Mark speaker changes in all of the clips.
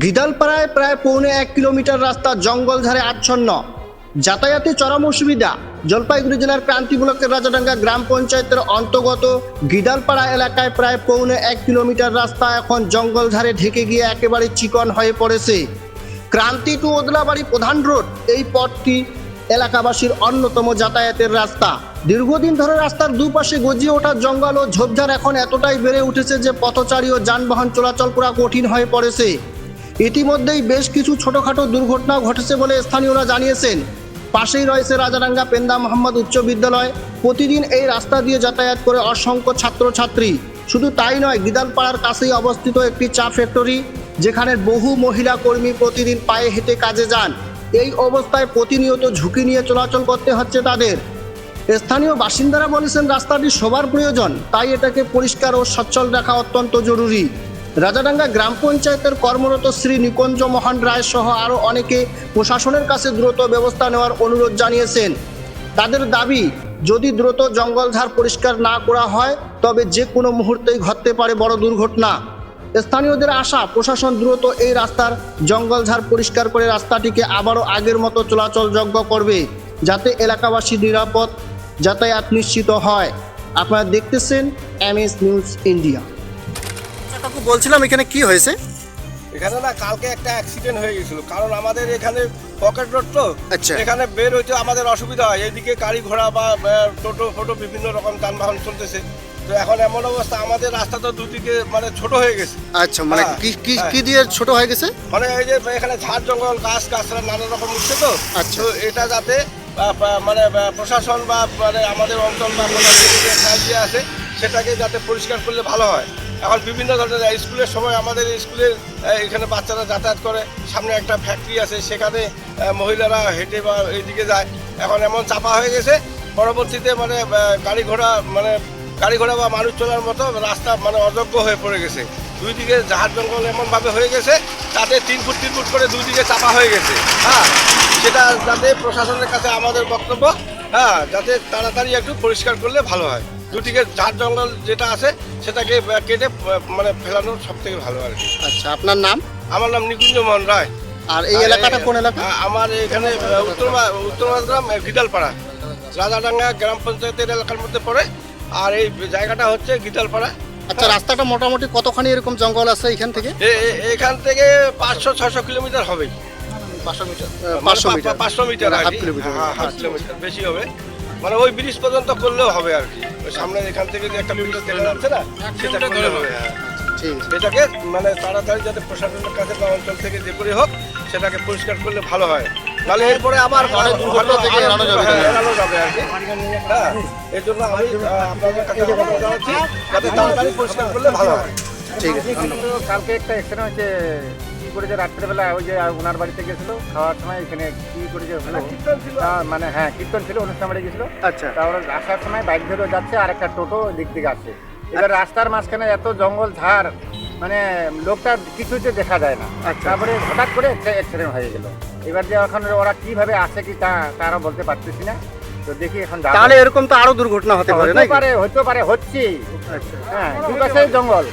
Speaker 1: গিদালপাড়ায় প্রায় পৌনে এক কিলোমিটার রাস্তা জঙ্গল ধারে আচ্ছন্ন। যাতায়াতে চরম অসুবিধা। জলপাইগুড়ি জেলার ক্রান্তি ব্লকের রাজাডাঙ্গা গ্রাম পঞ্চায়েতের অন্তর্গত গিদালপাড়া এলাকায় প্রায় পৌনে এক কিলোমিটার রাস্তা এখন জঙ্গল ধারে ঢেকে গিয়ে একেবারে চিকন হয়ে পড়েছে। ক্রান্তি টু ওদলাবাড়ি প্রধান রোড এই পথটি এলাকাবাসীর অন্যতম যাতায়াতের রাস্তা। দীর্ঘদিন ধরে রাস্তার দুপাশে গজিয়ে ওঠা জঙ্গল ও ঝোপঝাড় এখন এতটাই বেড়ে উঠেছে যে পথচারী ও যানবাহন চলাচল করা কঠিন হয়ে পড়েছে। ইতিমধ্যেই বেশ কিছু ছোটখাটো দুর্ঘটনাও ঘটেছে বলে স্থানীয়রা জানিয়েছেন। পাশেই রয়েছে রাজারাঙ্গা পেন্দা মোহাম্মদ উচ্চ বিদ্যালয়। প্রতিদিন এই রাস্তা দিয়ে যাতায়াত করে অসংখ্য ছাত্রছাত্রী। শুধু তাই নয়, গিদালপাড়ার কাছেই অবস্থিত একটি চা ফ্যাক্টরি, যেখানে বহু মহিলা কর্মী প্রতিদিন পায়ে হেঁটে কাজে যান। এই অবস্থায় প্রতিনিয়ত ঝুঁকি নিয়ে চলাচল করতে হচ্ছে তাদের। স্থানীয় বাসিন্দারা বলেছেন, রাস্তাটি সবার প্রয়োজন, তাই এটাকে পরিষ্কার ও সচ্ছল রাখা অত্যন্ত জরুরি। রাজাডাঙ্গা গ্রাম পঞ্চায়েতের কর্মরত শ্রী নিকুঞ্জ মোহন রায় সহ আরও অনেকে প্রশাসনের কাছে দ্রুত ব্যবস্থা নেওয়ার অনুরোধ জানিয়েছেন। তাদের দাবি, যদি দ্রুত জঙ্গলঝাড় পরিষ্কার না করা হয়, তবে যে কোনো মুহূর্তেই ঘটতে পারে বড় দুর্ঘটনা। স্থানীয়দের আশা, প্রশাসন দ্রুত এই রাস্তার জঙ্গলঝাড় পরিষ্কার করে রাস্তাটিকে আবারও আগের মতো চলাচলযোগ্য করবে, যাতে এলাকাবাসী নিরাপদ যাতায়াত নিশ্চিত হয়। আপনারা দেখতেছেন এম এস নিউজ ইন্ডিয়া। কাকু বলছিলাম এখানে কি হয়েছে?
Speaker 2: এখানে না কালকে একটা অ্যাক্সিডেন্ট হয়ে গেছিল। কারণ আমাদের এখানে পকেট রোড তো
Speaker 1: আচ্ছা।
Speaker 2: এখানে বের হইতে আমাদের অসুবিধা হয়। এইদিকে গাড়ি ঘোড়া বা টোটো ফোটো বিভিন্ন রকম যানবাহন চলতেছে। তো এখন এমন অবস্থা আমাদের রাস্তা তো দুদিকে মানে ছোট হয়ে গেছে।
Speaker 1: আচ্ছা মানে
Speaker 2: হ্যাঁ,
Speaker 1: কি কি
Speaker 2: হ্যাঁ।
Speaker 1: কি দিয়ে ছোট হয়ে গেছে?
Speaker 2: মানে এই যে এখানে ঝাড় জঙ্গল গাছ গাছরা নানা রকম উঠছে তো।
Speaker 1: আচ্ছা।
Speaker 2: এটা যাতে মানে প্রশাসন বা মানে আমাদের অঞ্চল বা প্রশাসন যে কাজ যে আছে সেটাকে যাতে পরিষ্কার করলে ভালো হয়। এখন বিভিন্ন ধরনের স্কুলের সময় আমাদের স্কুলের এখানে বাচ্চারা যাতায়াত করে। সামনে একটা ফ্যাক্টরি আছে, সেখানে মহিলারা হেঁটে বা এইদিকে যায়। এখন এমন চাপা হয়ে গেছে, পরবর্তীতে মানে গাড়ি ঘোড়া মানে গাড়ি ঘোড়া বা মানুষ চলার মতো রাস্তা মানে অযোগ্য হয়ে পড়ে গেছে। দুই দিকে জাহাজ জঙ্গল এমনভাবে হয়ে গেছে তাতে তিন ফুট তিন ফুট করে দুই দিকে চাপা হয়ে গেছে। হ্যাঁ সেটা যাতে প্রশাসনের কাছে আমাদের বক্তব্য হ্যাঁ যাতে তাড়াতাড়ি একটু পরিষ্কার করলে ভালো হয়। দুদিকে ঝাড় জঙ্গল যেটা আছে সেটাকে কেটে মানে ফেলানো সব থেকে ভালো আর কি।
Speaker 1: আচ্ছা আপনার নাম?
Speaker 2: আমার নাম নিকুঞ্জ মোহন রায়।
Speaker 1: আর এই এলাকাটা কোন এলাকা?
Speaker 2: আমার এখানে উত্তর উত্তর মাঝগ্রাম গিদালপাড়া। রাজাডাঙ্গা গ্রাম পঞ্চায়েতের এলাকার মধ্যে পড়ে। আর এই জায়গাটা হচ্ছে গিদালপাড়া।
Speaker 1: আচ্ছা রাস্তাটা মোটামুটি কতখানি এরকম জঙ্গল আছে এখান থেকে?
Speaker 2: এখান থেকে পাঁচশো ছশো কিলোমিটার হবে।
Speaker 1: পাঁচশো মিটার
Speaker 2: মানে
Speaker 1: পাঁচশো মিটার।
Speaker 2: পাঁচশো মিটার
Speaker 1: হাফ কিলোমিটার।
Speaker 2: হ্যাঁ, হাফ। কিলোমিটার বেশি হবে। মানে ওই ব্রিজ পর্যন্ত করলেও হবে আর কি। সামনে এখান থেকে যে একটা ব্রিজ দেখা যাচ্ছে না সেটা করলে হবে হ্যাঁ।
Speaker 1: ঠিক আছে।
Speaker 2: এটাকে মানে তাড়াতাড়ি যাতে প্রশাসনের কাছে বা অঞ্চল থেকে যে করে হোক সেটাকে পরিষ্কার করলে ভালো হয়। তাহলে এরপরে আবার
Speaker 1: অনেক দুর্ঘটনা থেকে এড়ানো যাবে।
Speaker 2: হ্যাঁ, এড়ানো যাবে আর কি। হ্যাঁ এর জন্য আমি আপনাদের কাছে অনুরোধ জানাচ্ছি যাতে তাড়াতাড়ি পরিষ্কার করলে ভালো হয়।
Speaker 1: ঠিক আছে
Speaker 3: কালকে একটা অ্যাক্সিডেন্ট হয়েছে কি করেছে রাত্রেবেলা ওই যে ওনার বাড়িতে গেছিল খাওয়ার সময় এখানে কি করেছে হলো তা মানে হ্যাঁ কীর্তন ছিল অনুষ্ঠান বাড়ি গেছিল।
Speaker 1: আচ্ছা।
Speaker 3: তারপরে আসার সময় বাইক ধরে যাচ্ছে আর একটা টোটো দিক দিকে আসছে। এবার রাস্তার মাঝখানে এত জঙ্গল ঝাড় মানে লোকটা কিছুতে দেখা যায় না।
Speaker 1: আচ্ছা।
Speaker 3: তারপরে হঠাৎ করে অ্যাক্সিডেন্ট হয়ে গেল। এবার যে এখন ওরা কীভাবে আসে কি তা তারা বলতে পারতেছি না। তো দেখি এখন
Speaker 1: তাহলে এরকম তো আরও দুর্ঘটনা হতে পারে
Speaker 3: হতে পারে হতে পারে হচ্ছে
Speaker 1: আচ্ছা।
Speaker 3: হ্যাঁ দুই জঙ্গল।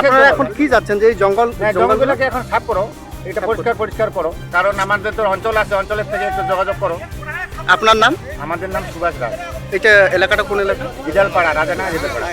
Speaker 1: আপনারা এখন কি যাচ্ছেন যে এই জঙ্গল
Speaker 3: হ্যাঁ
Speaker 1: জঙ্গলগুলো?
Speaker 3: জঙ্গলগুলোকে এখন সাফ করো। এটা পরিষ্কার পরিষ্কার করো। কারণ আমাদের তো অঞ্চল আছে অঞ্চলের থেকে একটু যোগাযোগ করো।
Speaker 1: আপনার নাম?
Speaker 3: আমাদের নাম সুভাষ রায়
Speaker 1: এটা এলাকাটা কোন এলাকা?
Speaker 3: বিদালপাড়া রাজানা বিজালপাড়া